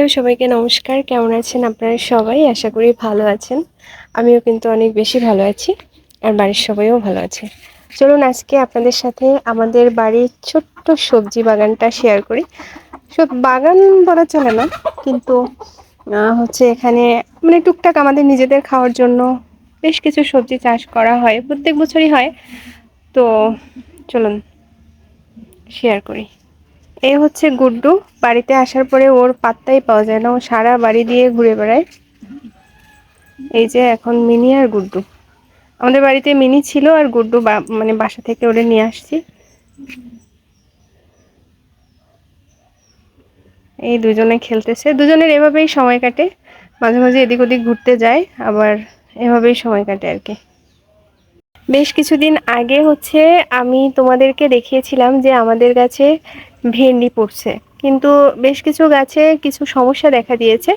Hello সবাইকে নমস্কার। কেমন আছেন আপনারা সবাই? আশা করি ভালো আছেন। আমিও কিন্তু অনেক বেশি ভালো আছি আর বাড়ির সবাইও ভালো আছে। চলুন আজকে আপনাদের সাথে আমাদের বাড়ির ছোট্ট সবজি বাগানটা শেয়ার করি। সব বাগান বলা চলে না, কিন্তু হচ্ছে এখানে মানে টুকটাক আমাদের নিজেদের খাওয়ার জন্য বেশ কিছু সবজি চাষ করা হয়। প্রত্যেক বছরই হয়। তো চলুন শেয়ার করি। এই হচ্ছে গুড্ডু। বাড়িতে আসার পরে ওর পাত্তাই পাওয়া যায় না। ও সারা বাড়ি দিয়ে ঘুরে বেড়ায়। এই যে এখন মিনি আর গুড্ডু। আমাদের বাড়িতে মিনি ছিল আর গুড্ডু মানে বাসা থেকে ওরে নিয়ে আসছি। এই দুজনে খেলতেছে। দুজনের এভাবেই সময় কাটে। মাঝে মাঝে এদিক ওদিক ঘুরতে যায়, আবার এভাবেই সময় কাটে আর কি। বেশ কিছুদিন আগে হচ্ছে আমি তোমাদেরকে দেখিয়েছিলাম যে আমাদের গাছে ভেন্ডি পড়ছে। কিন্তু বেশ কিছু গাছে কিছু সমস্যা দেখা দিয়েছে,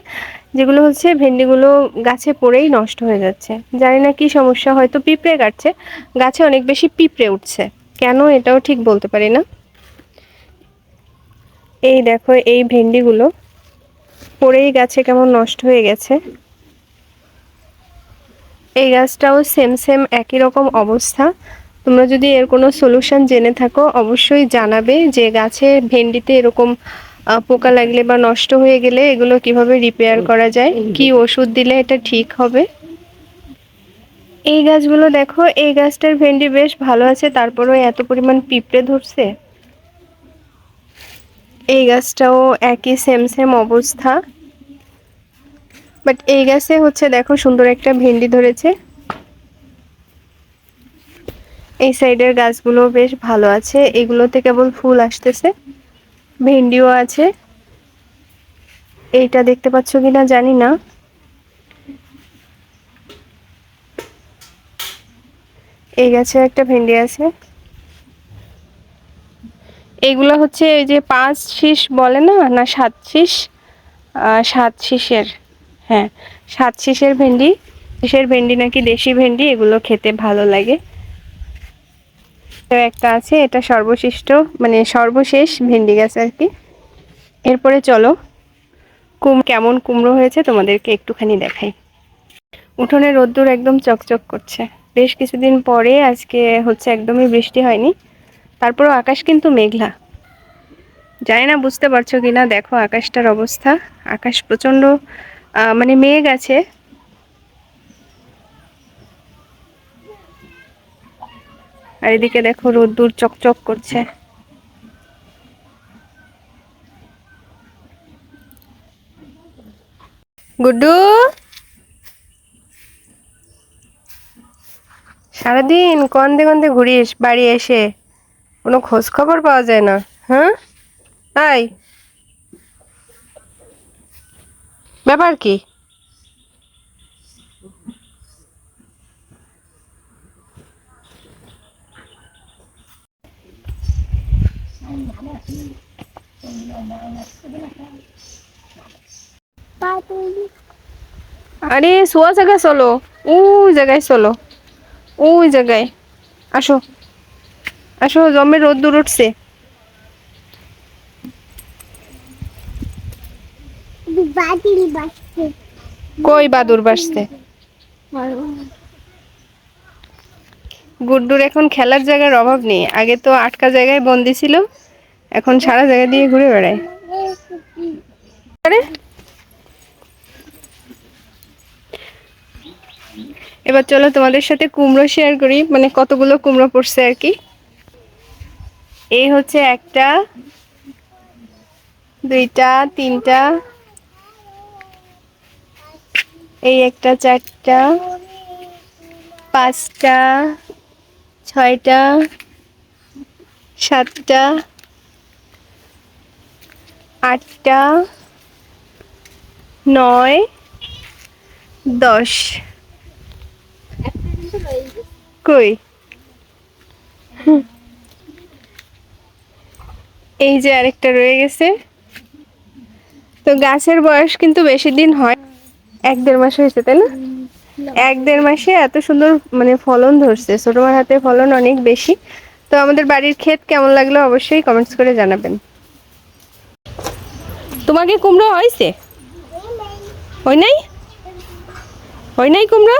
যেগুলো হচ্ছে ভেন্ডিগুলো গাছে পড়েই নষ্ট হয়ে যাচ্ছে। জানি না কি সমস্যা, হয়তো পিঁপড়ে কাটছে, গাছে অনেক বেশি পিঁপড়ে উঠছে। কেন এটাও ঠিক বলতে পারি না? এই দেখো, এই ভেন্ডিগুলো পড়েই গাছে কেমন নষ্ট হয়ে গেছে। এই গাছটাও সেম সেম একই রকম অবস্থা। তোমরা যদি এর কোনো সলিউশন জেনে থাকো, অবশ্যই জানাবে যে গাছে ভেন্ডিতে এরকম পোকা লাগলে বা নষ্ট হয়ে গেলে এগুলো কীভাবে রিপেয়ার করা যায়, কি ওষুধ দিলে এটা ঠিক হবে। এই গাছগুলো দেখো, এই গাছটার ভেন্ডি বেশ ভালো আছে, তারপরেও এত পরিমাণ পিঁপড়ে ধরছে। এই গাছটাও একই সেম সেম অবস্থা। বাট এই গাছে হচ্ছে, দেখো সুন্দর একটা ভেন্ডি ধরেছে। এই সাইডের গাছগুলো বেশ ভালো আছে। এগুলোতে কেবল ফুল আসতেছে। ভেন্ডিও আছে। এইটা দেখতে পাচ্ছ কিনা জানি না। এই গাছে একটা ভেন্ডি আছে। এইগুলো হচ্ছে ওই যে পাঁচ শীষ বলে না? না, সাত শীষ? সাত শীষের। হ্যাঁ সাত শীষের ভেন্ডি। শীষের ভেন্ডি নাকি দেশি ভেন্ডি? এগুলো খেতে ভালো লাগে। তো একটা আছে, এটা সর্বশিষ্ট মানে সর্বশেষ ভেন্ডি গাছ আর কি। এরপরে চলো, কুম, কেমন কুমড়ো হয়েছে তোমাদেরকে একটুখানি দেখাই। উঠোনে রোদ্দুর একদম চকচক করছে। বেশ কিছুদিন পরে আজকে হচ্ছে একদমই বৃষ্টি হয়নি। তারপরও আকাশ কিন্তু মেঘলা। জানি না, বুঝতে পারছ কিনা, দেখো আকাশটার অবস্থা। আকাশ প্রচণ্ড মানে মেঘ আছে আর এদিকে দেখো রোদ্দুর চকচক করছে। গুড্ডু? সারাদিন কন্দে কন্দে ঘুরিস, বাড়ি এসে। কোনো খোঁজ খবর পাওয়া যায় না হ্যাঁ? তাই ব্যাপার কি? আরে শোয়া জায়গায় চলো। ওই জায়গায় চলো। ওই জায়গায়। আসো। আসো, জমে রোদ দূর উঠছে। কই বাদুর বাসছে? গুড্ডুর এখন খেলার জায়গার অভাব নেই। আগে তো আটকা জায়গায় বন্দি ছিল। এখন সারা জায়গা দিয়ে ঘুরে বেড়ায়। এবার চলো তোমাদের সাথে কুমড়ো শেয়ার করি মানে কতগুলো কুমড়ো পড়ছে আর কি। এই হচ্ছে একটা, দুইটা, তিনটা, এই একটা চারটা, পাঁচটা, ছয়টা, সাতটা আটটা, নয়, দশ। কই? এই যে আরেকটা রয়ে গেছে। তো গাছের বয়স কিন্তু বেশি দিন হয়, এক দেড় মাস হয়েছে, তাই না? এক দেড় মাসে এত সুন্দর মানে ফলন ধরছে ছোট মার হাতে ফলন অনেক বেশি। তো আমাদের বাড়ির ক্ষেত কেমন লাগল অবশ্যই কমেন্টস করে জানাবেন। তোমাকে কুমড়ো হয়েছে? হয় নাই? হয় নাই কুমড়ো?